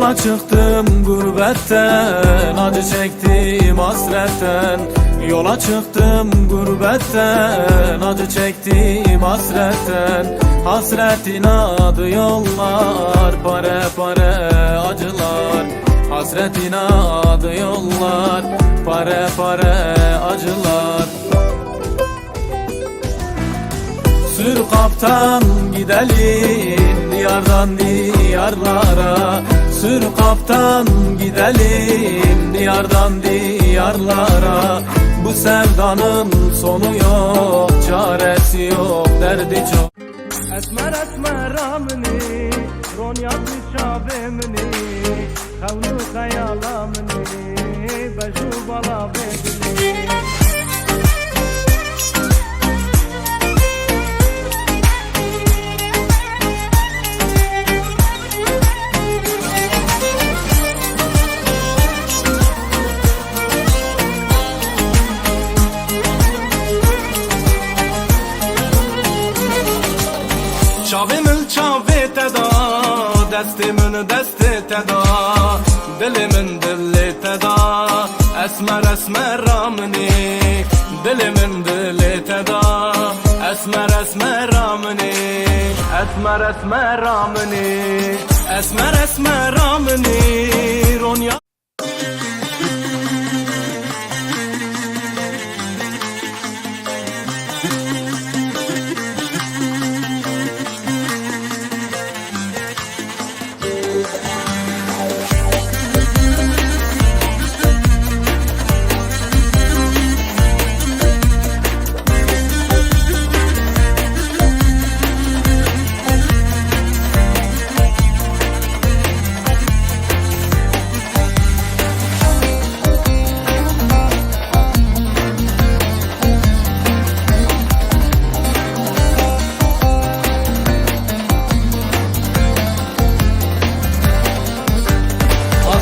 Yola çıktım gurbetten Acı çektim hasretten. Yola çıktım gurbetten Acı çektim hasretten. Hasretin adı yollar Pare pare acılar. Hasretin adı yollar Pare pare acılar. Sür kaptan gidelim diyardan diyarlara Sür kaptan gidelim diyardan diyarlara. Bu sevdanın sonu yok çaresi yok derdi çok. Esmer esmer amini Ronya şabemini Kavlu kayalamini Beju bala bebini بلا بدني Çavimin çavi teda Destimin desti teda Dilimin dili teda Esmer esmer ramni Dilimin dili teda Esmer esmer ramni Esmer esmer ramni Esmer esmer ramni Ronya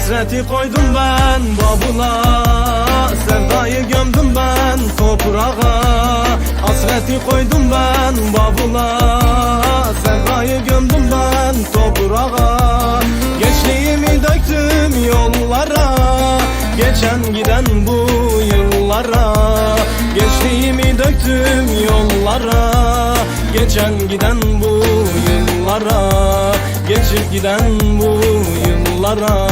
Hasreti koydum ben bavula Sevdayı gömdüm ben toprağa. Hasreti koydum ben bavula Sevdayı gömdüm ben toprağa. Gençliğimi döktüm yollara Geçen giden bu yıllara. Gençliğimi döktüm yollara Geçen giden bu yıllara. Geçip giden bu yıllara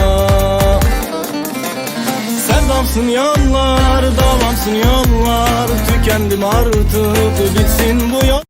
Sevdamsın yollar, davamsın yollar. Tükendim artık bitsin bu yol